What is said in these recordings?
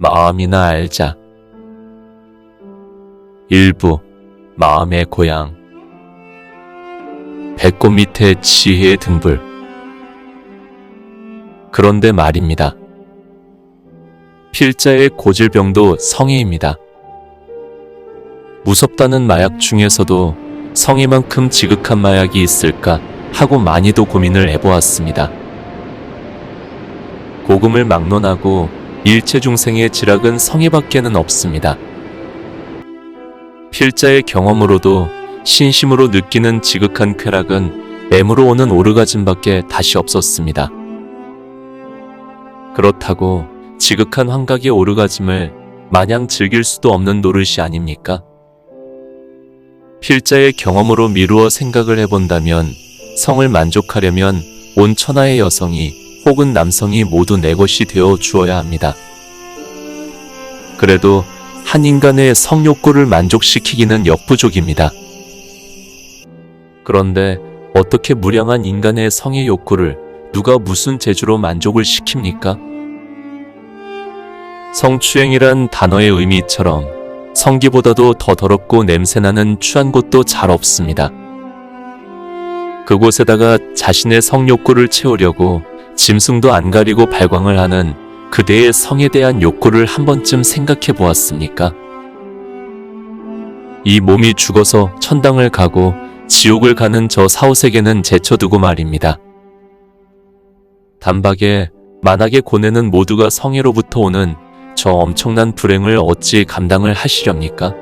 마음이나 알자. 일부 마음의 고향 배꼽 밑에 지혜의 등불 그런데 말입니다. 필자의 고질병도 성애입니다. 무섭다는 마약 중에서도 성애만큼 지극한 마약이 있을까 하고 많이도 고민을 해보았습니다. 고금을 막론하고 일체 중생의 지락은 성애밖에는 없습니다. 필자의 경험으로도 신심으로 느끼는 지극한 쾌락은 M으로 오는 오르가즘밖에 다시 없었습니다. 그렇다고 지극한 환각의 오르가즘을 마냥 즐길 수도 없는 노릇이 아닙니까? 필자의 경험으로 미루어 생각을 해본다면 성을 만족하려면 온 천하의 여성이 혹은 남성이 모두 내 것이 되어 주어야 합니다. 그래도 한 인간의 성욕구를 만족시키기는 역부족입니다. 그런데 어떻게 무량한 인간의 성의 욕구를 누가 무슨 재주로 만족을 시킵니까? 성추행이란 단어의 의미처럼 성기보다도 더 더럽고 냄새나는 추한 곳도 잘 없습니다. 그곳에다가 자신의 성욕구를 채우려고 짐승도 안 가리고 발광을 하는 그대의 성에 대한 욕구를 한 번쯤 생각해 보았습니까? 이 몸이 죽어서 천당을 가고 지옥을 가는 저 사후세계는 제쳐두고 말입니다. 단박에 만악의 고뇌는 모두가 성애로부터 오는 저 엄청난 불행을 어찌 감당을 하시렵니까?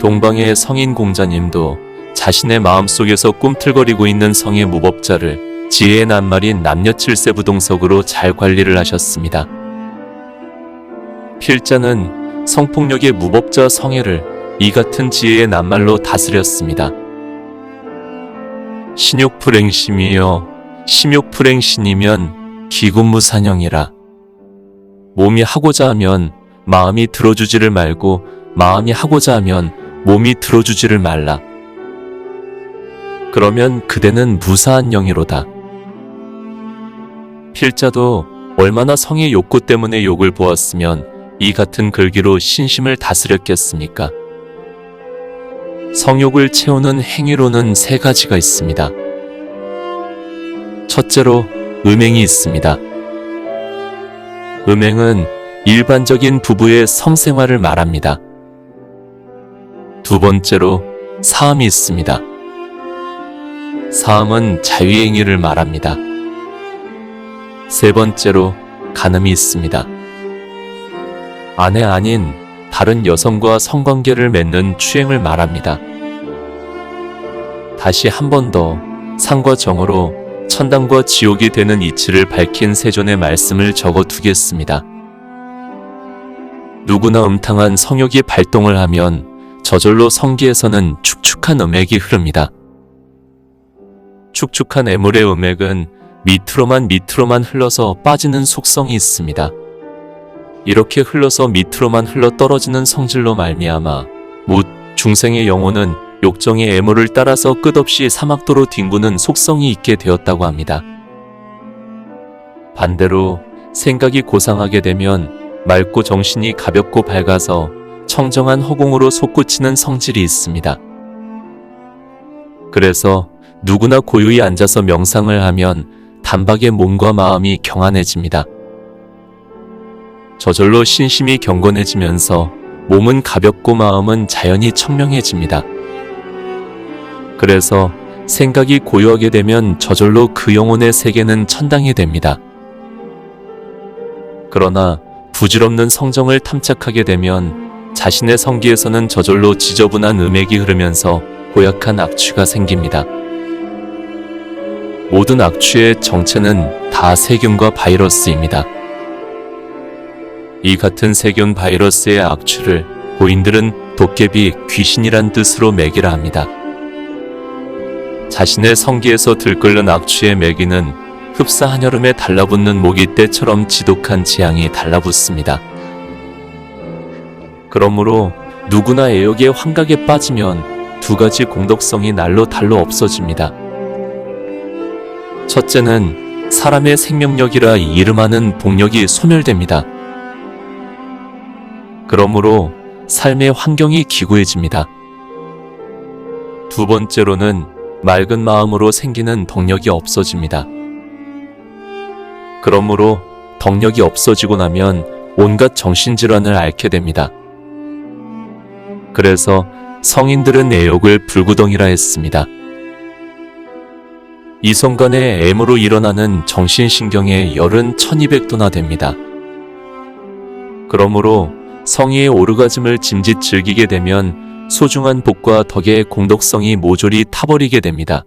동방의 성인 공자님도 자신의 마음속에서 꿈틀거리고 있는 성의 무법자를 지혜의 낱말인 남녀 칠세 부동석으로 잘 관리를 하셨습니다. 필자는 성폭력의 무법자 성애를 이 같은 지혜의 낱말로 다스렸습니다. 신욕불행심이여 심욕불행신이면 기군무산형이라. 몸이 하고자 하면 마음이 들어주지를 말고 마음이 하고자 하면 몸이 들어주지를 말라. 그러면 그대는 무사한 영이로다. 필자도 얼마나 성의 욕구 때문에 욕을 보았으면 이 같은 글기로 신심을 다스렸겠습니까? 성욕을 채우는 행위로는 세 가지가 있습니다. 첫째로 음행이 있습니다. 음행은 일반적인 부부의 성생활을 말합니다. 두 번째로 사함이 있습니다. 사함은 자유행위를 말합니다. 세 번째로 간음이 있습니다. 아내 아닌 다른 여성과 성관계를 맺는 추행을 말합니다. 다시 한 번 더 상과 정으로 천당과 지옥이 되는 이치를 밝힌 세존의 말씀을 적어 두겠습니다. 누구나 음탕한 성욕이 발동을 하면 저절로 성기에서는 축축한 음액이 흐릅니다. 축축한 애물의 음액은 밑으로만 밑으로만 흘러서 빠지는 속성이 있습니다. 이렇게 흘러서 밑으로만 흘러 떨어지는 성질로 말미암아 못 중생의 영혼은 욕정의 애물을 따라서 끝없이 사막도로 뒹구는 속성이 있게 되었다고 합니다. 반대로 생각이 고상하게 되면 맑고 정신이 가볍고 밝아서 청정한 허공으로 솟구치는 성질이 있습니다. 그래서 누구나 고요히 앉아서 명상을 하면 단박에 몸과 마음이 경안해집니다. 저절로 신심이 경건해지면서 몸은 가볍고 마음은 자연히 청명해집니다. 그래서 생각이 고요하게 되면 저절로 그 영혼의 세계는 천당이 됩니다. 그러나 부질없는 성정을 탐착하게 되면 자신의 성기에서는 저절로 지저분한 음액이 흐르면서 고약한 악취가 생깁니다. 모든 악취의 정체는 다 세균과 바이러스입니다. 이 같은 세균 바이러스의 악취를 고인들은 도깨비 귀신이란 뜻으로 매기라 합니다. 자신의 성기에서 들끓는 악취의 매기는 흡사 한여름에 달라붙는 모기떼처럼 지독한 재앙이 달라붙습니다. 그러므로 누구나 애욕의 환각에 빠지면 두 가지 공덕성이 날로 달로 없어집니다. 첫째는 사람의 생명력이라 이름하는 복력이 소멸됩니다. 그러므로 삶의 환경이 기구해집니다. 두 번째로는 맑은 마음으로 생기는 덕력이 없어집니다. 그러므로 덕력이 없어지고 나면 온갖 정신질환을 앓게 됩니다. 그래서 성인들은 애욕을 불구덩이라 했습니다. 이성 간의 애무로 일어나는 정신신경의 열은 1200도나 됩니다. 그러므로 성의의 오르가즘을 짐짓 즐기게 되면 소중한 복과 덕의 공덕성이 모조리 타버리게 됩니다.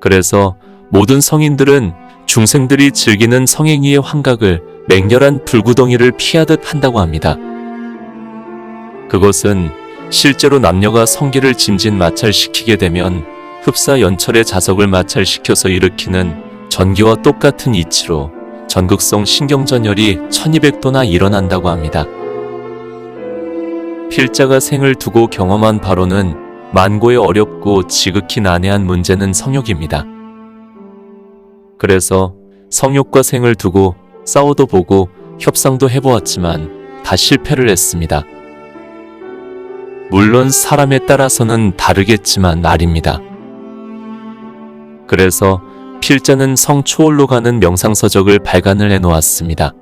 그래서 모든 성인들은 중생들이 즐기는 성행위의 환각을 맹렬한 불구덩이를 피하듯 한다고 합니다. 그것은 실제로 남녀가 성기를 짐짓 마찰시키게 되면 흡사 연철의 자석을 마찰시켜서 일으키는 전기와 똑같은 이치로 전극성 신경전열이 1200도나 일어난다고 합니다. 필자가 생을 두고 경험한 바로는 만고의 어렵고 지극히 난해한 문제는 성욕입니다. 그래서 성욕과 생을 두고 싸워도 보고 협상도 해보았지만 다 실패를 했습니다. 물론 사람에 따라서는 다르겠지만 말입니다. 그래서 필자는 성 초월로 가는 명상서적을 발간을 해 놓았습니다.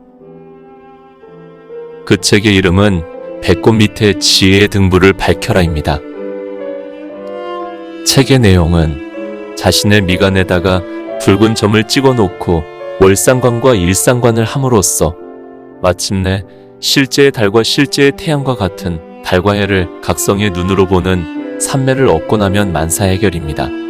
그 책의 이름은 배꼽 밑에 지혜의 등불을 밝혀라입니다. 책의 내용은 자신의 미간에다가 붉은 점을 찍어 놓고 월상관과 일상관을 함으로써 마침내 실제의 달과 실제의 태양과 같은 달과 해를 각성의 눈으로 보는 삼매를 얻고 나면 만사 해결입니다.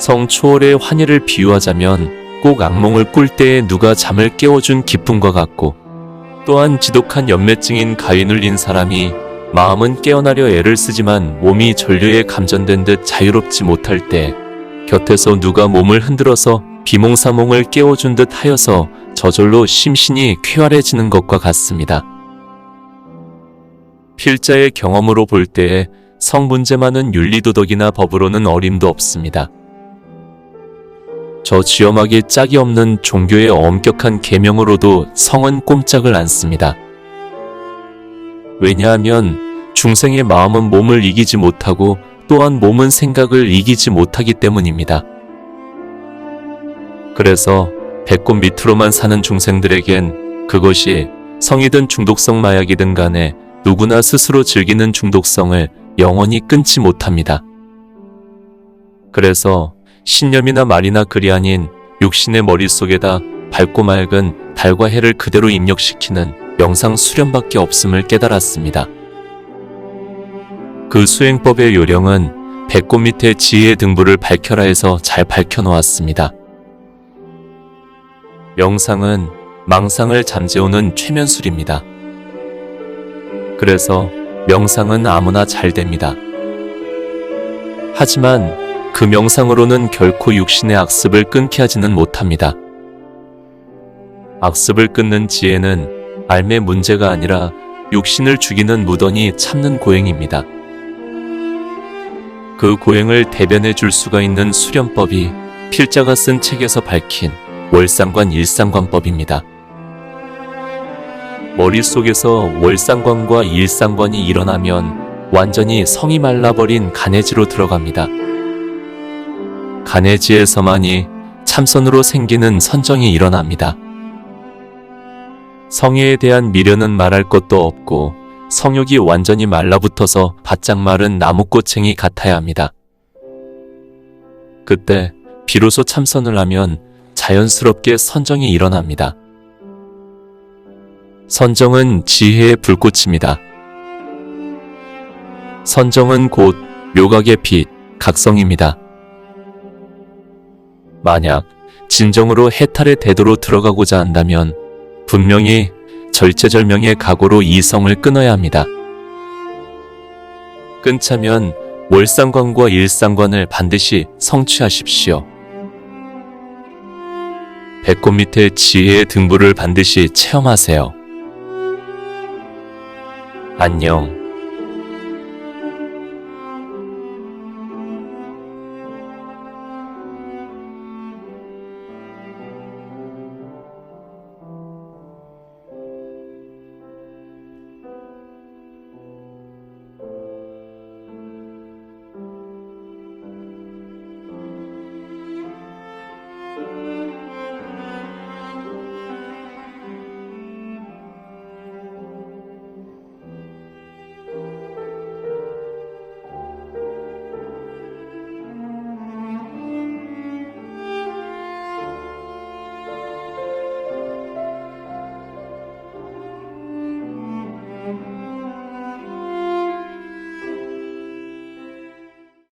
성 초월의 환희를 비유하자면 꼭 악몽을 꿀 때에 누가 잠을 깨워준 기쁨과 같고 또한 지독한 연매증인 가위 눌린 사람이 마음은 깨어나려 애를 쓰지만 몸이 전류에 감전된 듯 자유롭지 못할 때 곁에서 누가 몸을 흔들어서 비몽사몽을 깨워준 듯 하여서 저절로 심신이 쾌활해지는 것과 같습니다. 필자의 경험으로 볼 때에 성문제만은 윤리도덕이나 법으로는 어림도 없습니다. 저 쥐엄하기 짝이 없는 종교의 엄격한 계명으로도 성은 꼼짝을 않습니다. 왜냐하면 중생의 마음은 몸을 이기지 못하고 또한 몸은 생각을 이기지 못하기 때문입니다. 그래서 배꼽 밑으로만 사는 중생들에겐 그것이 성이든 중독성 마약이든 간에 누구나 스스로 즐기는 중독성을 영원히 끊지 못합니다. 그래서 신념이나 말이나 글이 아닌 육신의 머릿속에다 밝고 맑은 달과 해를 그대로 입력시키는 명상 수련밖에 없음을 깨달았습니다. 그 수행법의 요령은 배꼽 밑에 지혜의 등불을 밝혀라 해서 잘 밝혀놓았습니다. 명상은 망상을 잠재우는 최면술입니다. 그래서 명상은 아무나 잘 됩니다. 하지만 그 명상으로는 결코 육신의 악습을 끊게 하지는 못합니다. 악습을 끊는 지혜는 알매 문제가 아니라 육신을 죽이는 무던히 참는 고행입니다. 그 고행을 대변해 줄 수가 있는 수련법이 필자가 쓴 책에서 밝힌 월상관 일상관법입니다. 머릿속에서 월상관과 일상관이 일어나면 완전히 성이 말라버린 간해지로 들어갑니다. 간해지에서만이 참선으로 생기는 선정이 일어납니다. 성애에 대한 미련은 말할 것도 없고 성욕이 완전히 말라붙어서 바짝 마른 나무꽃챙이 같아야 합니다. 그때 비로소 참선을 하면 자연스럽게 선정이 일어납니다. 선정은 지혜의 불꽃입니다. 선정은 곧 묘각의 빛, 각성입니다. 만약 진정으로 해탈의 대도로 들어가고자 한다면 분명히 절체절명의 각오로 이 성을 끊어야 합니다. 끊자면 월상관과 일상관을 반드시 성취하십시오. 배꼽 밑에 지혜의 등불을 반드시 체험하세요. 안녕.